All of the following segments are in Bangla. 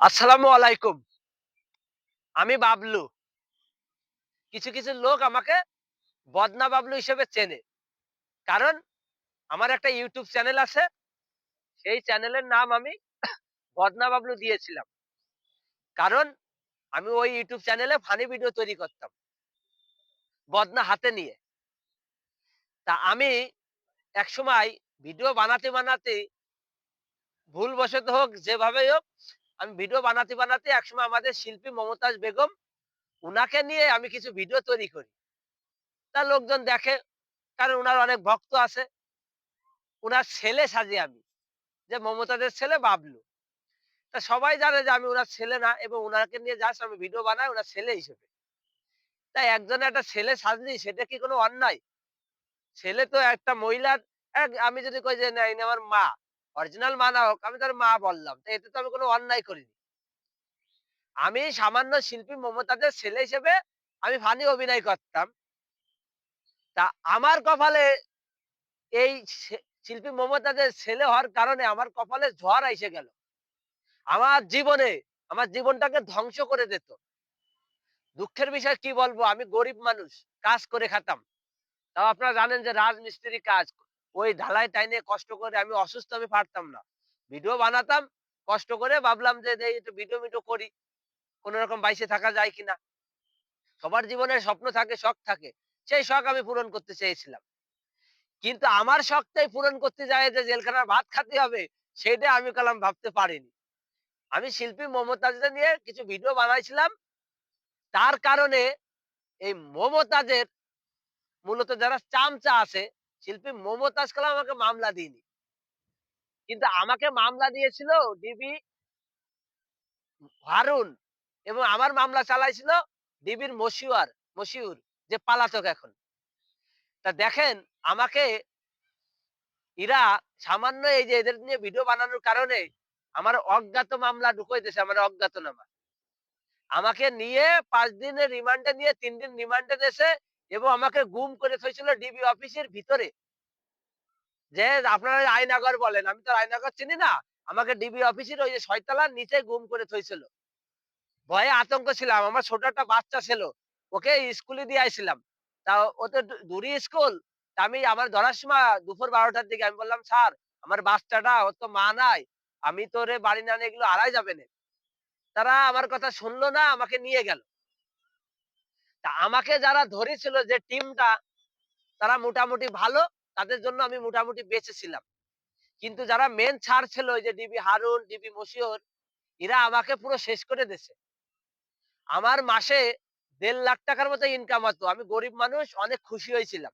আসসালামু আলাইকুম। আমি বাবলু। কিছু কিছু লোক আমাকে বদনা বাবলু হিসেবে চেনে। কারণ আমার একটা ইউটিউব চ্যানেল আছে। সেই চ্যানেলের নাম আমি বদনা বাবলু দিয়েছিলাম। কারণ আমি ওই ইউটিউব চ্যানেলে ফানি ভিডিও তৈরি করতাম। বদনা হাতে নিয়ে। তা আমি এক সময় ভিডিও বানাতে বানাতে ভুলবশত হোক যেভাবেই হোক আমি ভিডিও বানাতে বানাতে একসময় আমাদের শিল্পী মমতাজ বেগম, উনাকে নিয়ে আমি কিছু ভিডিও তৈরি করি। তা লোকজন দেখে, কারণ উনার অনেক ভক্ত আছে। উনার ছেলে সাজি আমি, যে মমতাজের ছেলে বাবলু। তা সবাই জানে যে আমি ওনার ছেলে না এবং ওনাকে নিয়ে জাস্ট আমি ভিডিও বানাই ওনার ছেলে হিসেবে। তাই একজন একটা ছেলে সাজলি, সেটা কি কোনো অন্যায়? ছেলে তো একটা মহিলার আমি যদি কই যে না আমার মা। অরিজিনাল মা না হোক, আমি তার মা বললাম। তো এতে তো আমি কোনো অন্যায় করিনি। আমি সামান্য শিল্পী মমতাজের ছেলে হিসেবে আমি ফানি অভিনয় করতাম। তা আমার কপালে এই শিল্পী মমতাজের ছেলে হওয়ার কারণে আমার কপালে ঝড় এসে গেল। আমার জীবনে, আমার জীবনটাকে ধ্বংস করে দিত। দুঃখের বিষয় কি বলব? আমি গরিব মানুষ, কাজ করে খাতাম। তাও আপনারা জানেন যে রাজমিস্ত্রি কাজ ওই ঢালাই টাইনে কষ্ট করে আমি অসুস্থ আমি পারতাম না। ভিডিও বানাতাম, কষ্ট করে ভাবলাম যে একটু ভিডিও মিডিও করি। কোন রকম বাইসে থাকা যায় কিনা। সবার জীবনে স্বপ্ন থাকে, শখ থাকে। সেই শখ আমি পূরণ করতে চেয়েছিলাম। কিন্তু আমার শখটাই পূরণ করতে যায় যে জেলখানার ভাত খাতে হবে, সেটা আমি কালাম ভাবতে পারিনি। আমি শিল্পী মমতাজদের নিয়ে কিছু ভিডিও বানাইছিলাম। তার কারণে এই মমতাজের মূলত যারা চামচা আছে শিল্পী মমতাজ কালাম আমাকে মামলা দিইনি। কিন্তু আমাকে মামলা দিয়েছিল ডিবি হারুন এবং আমার মামলা চালাইছিল ডিবির মশিউর মশিউর, যে পালাতক এখন। তা দেখেন, আমাকে এরা সামান্য এই যে এদের নিয়ে ভিডিও বানানোর কারণে আমার অজ্ঞাত মামলা ঢুকাই দিয়েছে আমার অজ্ঞাতনামা। আমাকে নিয়ে পাঁচ দিনের রিমান্ডে নিয়ে তিন দিন রিমান্ডে দিয়েছে এবং আমাকে গুম করে থইছিল ডিবি অফিসের ভিতরে। যে আপনারা আইনাগর বলেন, আমি তো আইনাগর চিনি না। আমাকে ডিবি অফিসের ওই যে ছয়তলার নিচে গুম করে থইছিল। ভয়ে আতঙ্ক ছিলাম, আমার ছোট একটা বাচ্চা ছিল, ওকে স্কুলে দিয়ে আইছিলাম। তা ও তো দূ- দূরে স্কুল আমি আমার ধরার সময় দুপুর বারোটার দিকে আমি বললাম, স্যার, আমার বাচ্চাটা, ওর তো মা নাই, আমি তো রে বাড়ি না এগুলো আড়াই যাবে না। তারা আমার কথা শুনলো না, আমাকে নিয়ে গেল। তা আমাকে যারা ধরেছিল যে টিমটা তারা মোটামুটি ভালো, তাদের জন্য আমি মোটামুটি বেঁচেছিলাম কিন্তু যারা মেন ছাড় ছিল যে ডিবি হারুন ডিবি মশিউর, এরা আমাকে পুরো শেষ করে দিয়েছে। আমার মাসে দেড় লাখ টাকার মতো ইনকাম হতো। আমি গরিব মানুষ, অনেক খুশি হয়েছিলাম।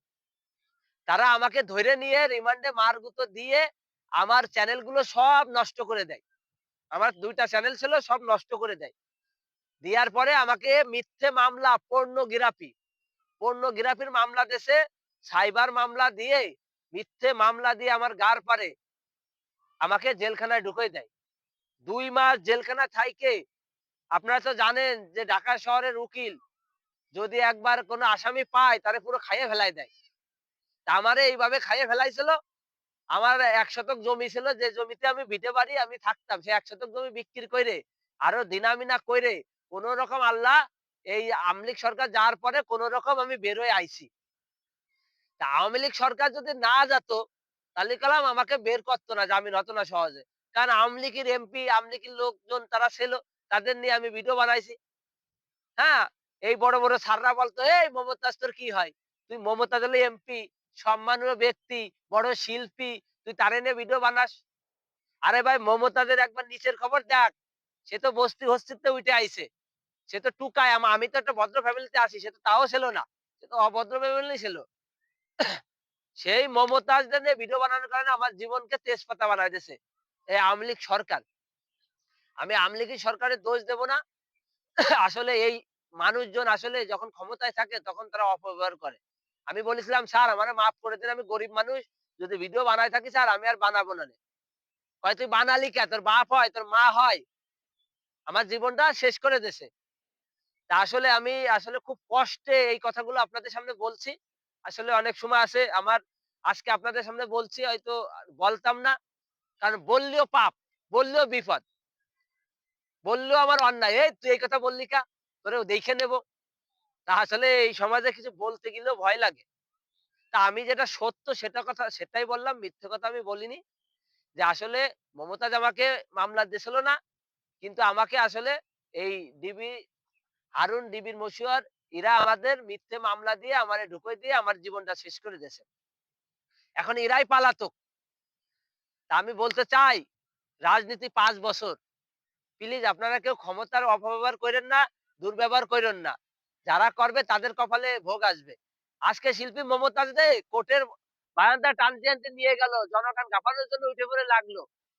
তারা আমাকে ধরে নিয়ে রিমান্ডে মারগুতো দিয়ে আমার চ্যানেলগুলো সব নষ্ট করে দেয়। আমার দুইটা চ্যানেল ছিল, সব নষ্ট করে দেয়। দেওয়ার পরে আমাকে মিথ্যে মামলা, পর্নোগ্রাফি। পর্নোগ্রাফির মামলা দেশে, সাইবার মামলা দিয়ে, মিথ্যে মামলা দিয়ে আমার গার পারে। আমাকে জেলখানায় ঢুকে দেয়। দুই মাস জেলখানা থাইকে, আপনারা তো জানেন যে ঢাকা শহরের উকিল, যদি একবার কোনো আসামি পায় তারে পুরো খাইয়ে ফেলাই দেয়। তা আমারে এইভাবে খাইয়ে ফেলাইছিল। আমার এক শতক জমি ছিল, যে জমিতে আমি ভিটে বাড়ি, আমি থাকতাম। সে এক শতক জমি বিক্রি করে আরও দিনামিনা করে কোন রকম আল্লাহ এই আমলিক সরকার যাওয়ার পরে কোন রকম আমি বের হয়ে আইছি। তা আওয়ামী লীগ সরকার যদি না যেত, তাহলে কালাম আমাকে বের করতো না জামিন হতো না সহজে। কারণ আওয়ামী লীগের এমপি, আওয়ামী লীগের লোকজন তারা ছিল, তাদের নিয়ে আমি ভিডিও বানাইছি। হ্যাঁ এই বড় বড় সাররা বলতো, এই মমতাজ, তোর কি হয়? তুই মমতাজ হলে এমপি, সম্মানীয় ব্যক্তি, বড় শিল্পী, তুই তারে নিয়ে ভিডিও বানাস? আরে ভাই, মমতাজের একবার নিচের খবর দেখ, সে তো বস্তি হস্তিতে উঠে আইছে। সে তো টুকায় আমা- আমি তো একটা ভদ্র ফ্যামিলিতে আসি সে তো তাও ছিল না। সে তো অভদ্র ফ্যামিলি ছিল। সেই মমতাজদের নিয়ে ভিডিও বানানোর কারণে আমার জীবনকে তেজপাতা বানাই দিয়েছে এই আওয়ামী লীগ সরকার। আমি লীগের সরকারের দোষ দেব না। আসলে এই মানুষজন আসলে যখন ক্ষমতায় থাকে, তখন তারা অপব্যবহার করে। আমি বলেছিলাম, স্যার, আমার মাফ করে দিন, আমি গরিব মানুষ। যদি ভিডিও বানাই থাকি, স্যার, আমি আর বানাবো না। কয়, তুই বানালি কে? তোর বাপ হয়, তোর মা হয়। আমার জীবনটা শেষ করে দেছে। তা আসলে আমি আসলে খুব কষ্টে এই কথাগুলো আপনাদের সামনে বলছি। আসলে অনেক সময় আছে আমার, আজকে আপনাদের সামনে বলছি হয়তো বলতাম না। কারণ বললেও পাপ, বললেও বিপদ। বললেও আমার অন্যায়। এই তুই এই কথা বললি কা? তোরে দেখে নেব। তা আসলে এই সমাজে কিছু বলতে গেলেও ভয় লাগে। তা আমি যেটা সত্য সেটা কথা, সেটাই বললাম। মিথ্যে কথা আমি বলিনি। যে আসলে মমতাজ আমাকে মামলা দিয়েছিল না। কিন্তু আমাকে আসলে এই ডিবি হারুন ডিবির মশিউর এরা আমাদের মিথ্যে মামলা দিয়ে আমারে ঢুকিয়ে দিয়ে আমার জীবনটা শেষ করে দিয়েছে। এখন এরাই পালাতক। আমি বলতে চাই, রাজনীতি পাঁচ বছর। প্লিজ, আপনারা কেউ ক্ষমতার অপব্যবহার করেন না, দুর্ব্যবহার করেন না। যারা করবে তাদের কপালে ভোগ আসবে। আজকে শিল্পী মমতাজ দে কোর্টের বারান্দা টানতে টানতে নিয়ে গেল। জনগণ গাফানোর জন্য উঠে পড়ে লাগল।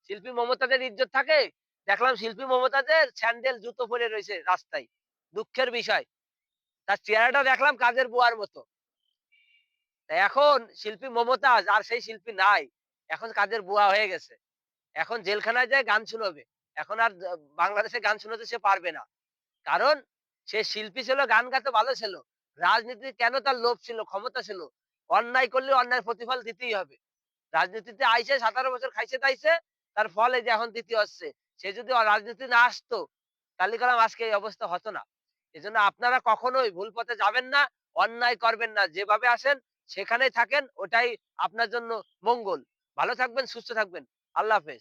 শিল্পী মমতাজের ইজ্জত থাকে? দেখলাম শিল্পী মমতাজের স্যান্ডেল জুতো পরে রয়েছে রাস্তায়। দুঃখের বিষয়। তার চেহারাটা দেখলাম কাজের বুয়ার মতো। এখন শিল্পী মমতাজ আর সেই শিল্পী নাই। এখন কাজের বুয়া হয়ে গেছে। এখন জেলখানায় যায় গান শুনবে। এখন আর বাংলাদেশে গান শোনাতে সে পারবে না। কারণ সে শিল্পী ছিল, গান গাতে ভালো ছিল। রাজনীতি কেন তার লোভ ছিল, ক্ষমতা ছিল? অন্যায় করলে অন্যায় প্রতিফল দিতেই হবে। রাজনীতিতে আইসে সাতারো বছর খাইছে তাইছে তার ফলে যে এখন দ্বিতীয় হচ্ছে। সে যদি রাজনীতি না আসতো, তাহলে আজকে এই অবস্থা হতো না। এজন্য আপনারা কখনোই ভুল পথে যাবেন না, অন্যায় করবেন না। যেভাবে আসেন, সেখানেই থাকেন, ওটাই আপনার জন্য মঙ্গল। ভালো থাকবেন, সুস্থ থাকবেন। আল্লাহ হাফেজ।